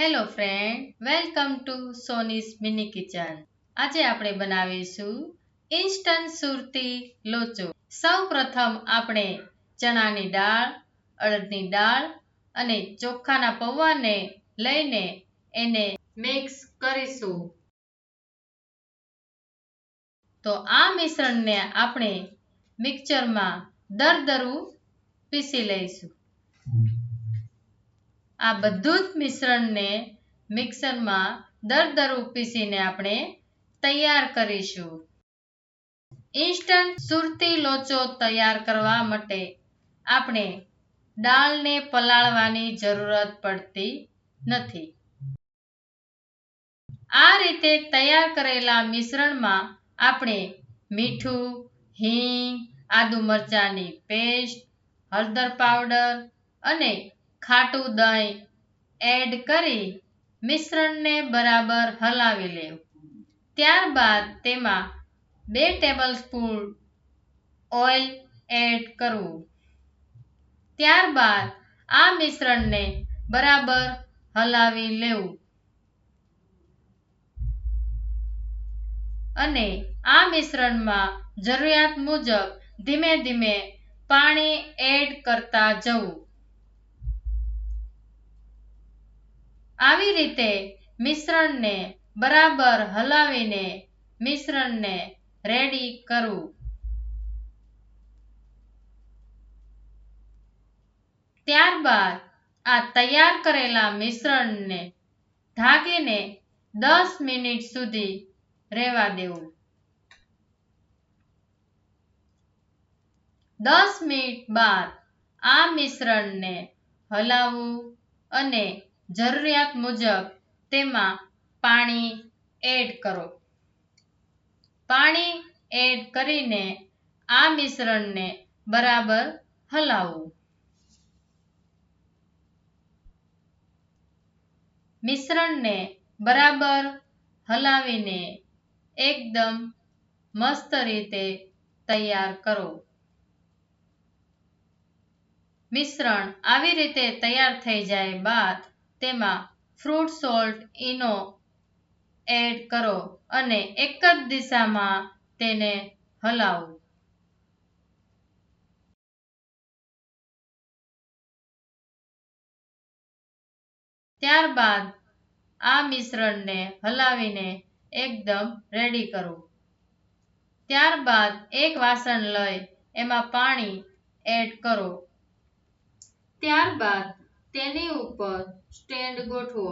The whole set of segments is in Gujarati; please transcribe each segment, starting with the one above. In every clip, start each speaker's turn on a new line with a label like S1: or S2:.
S1: Hello friend welcome to Soni's mini kitchen આજે આપણે બનાવીશું ઇન્સ્ટન્ટ સુરતી લોચો. સૌ પ્રથમ આપણે ચણાની દાળ, અડદની દાળ અને ચોખાના પૌવાને લઈને એને મિક્સ કરીશું. તો આ મિશ્રણને આપણે મિક્સરમાં દરદરું પીસી લઈશું. આ બધું જ મિશ્રણને મિક્સરમાં દર દર પીસીને આપણે તૈયાર કરીશું. ઇન્સ્ટન્ટ સુરતી લોચો તૈયાર કરવા માટે આપણે દાળને પલાળવાની જરૂરત પડતી નથી. આ રીતે તૈયાર કરેલા મિશ્રણમાં આપણે મીઠું, હિંગ, આદુ મરચાંની પેસ્ટ, હળદર પાવડર અને ખાટું દહીં એડ કરી મિશ્રણને બરાબર હલાવી લેવું. ત્યારબાદ તેમાં બે ટેબલ સ્પૂન ઓઇલ એડ કરવું. ત્યારબાદ આ મિશ્રણને બરાબર હલાવી લેવું. અને આ મિશ્રણમાં જરૂરિયાત મુજબ ધીમે ધીમે પાણી એડ કરતા જવું. આવી રીતે મિશ્રણને બરાબર હલાવીને મિશ્રણને રેડી કરવું. ત્યારબાદ આ તૈયાર કરેલા મિશ્રણને ઢાંકીને દસ મિનિટ સુધી રહેવા દેવું. દસ મિનિટ બાદ આ મિશ્રણને હલાવવું અને જરૂરિયાત મુજબ તેમાં પાણી એડ કરો. પાણી એડ કરીને આ મિશ્રણને બરાબર હલાવવું મિશ્રણને બરાબર હલાવીને એકદમ મસ્ત રીતે તૈયાર કરો. મિશ્રણ આવી રીતે તૈયાર થઈ જાય બાદ તેમાં ફ્રૂટ સોલ્ટ ઇનો એડ કરો અને એક જ દિશામાં તેને હલાવો. ત્યારબાદ આ મિશ્રણને હલાવીને એકદમ રેડી કરો. ત્યારબાદ એક વાસણ લઈ એમાં પાણી એડ કરો. ત્યારબાદ તેની ઉપર સ્ટેન્ડ ગોઠવો.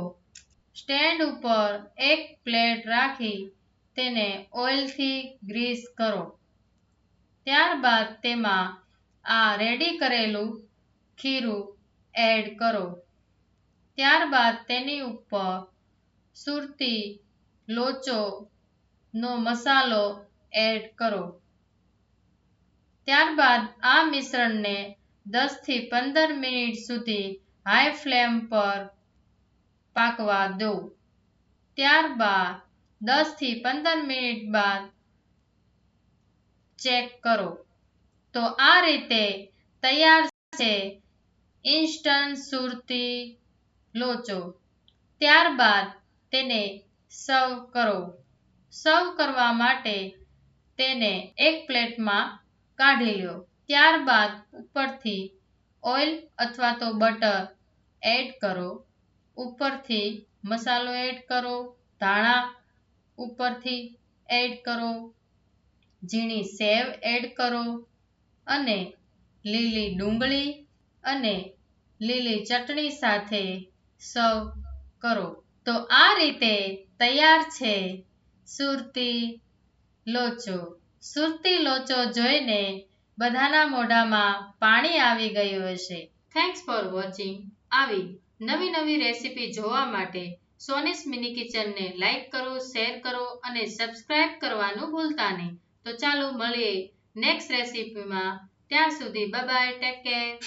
S1: સ્ટેન્ડ ઉપર એક પ્લેટ રાખી તેને ઓઇલથી ગ્રીસ કરો. ત્યારબાદ તેમાં આ રેડી કરેલું ખીરું એડ કરો. ત્યારબાદ તેની ઉપર સુરતી લોચો નો મસાલો એડ કરો. ત્યારબાદ આ મિશ્રણને દસથી પંદર મિનિટ સુધી હાઈ ફ્લેમ પર પાકવા દો ત્યારબાદ દસથી પંદર મિનિટ બાદ ચેક કરો. તો આ રીતે તૈયાર છે. ઇન્સ્ટન્ટ સુરતી લોચો. ત્યારબાદ તેને સર્વ કરો. સર્વ કરવા માટે તેને એક પ્લેટમાં કાઢી લો. ત્યારબાદ ઉપરથી ઓઇલ અથવા તો બટર એડ કરો. ઉપરથી મસાલો એડ કરો. ધાણા ઉપરથી એડ કરો. ઝીણી સેવ એડ કરો અને લીલી ડુંગળી અને લીલી ચટણી સાથે સર્વ કરો. તો આ રીતે તૈયાર છે સુરતી લોચો. સુરતી લોચો જોઈને બધાના મોઢામાં પાણી આવી ગયું હશે. થેન્ક્સ ફોર વોચિંગ આવી નવી નવી રેસીપી જોવા માટે સોનીસ મિની કિચનને લાઈક કરો, શેર કરો અને સબસ્ક્રાઇબ કરવાનું ભૂલતા નહીં. તો ચાલો મળીએ નેક્સ્ટ રેસીપીમાં. ત્યાં સુધી બાય ટેક કેર.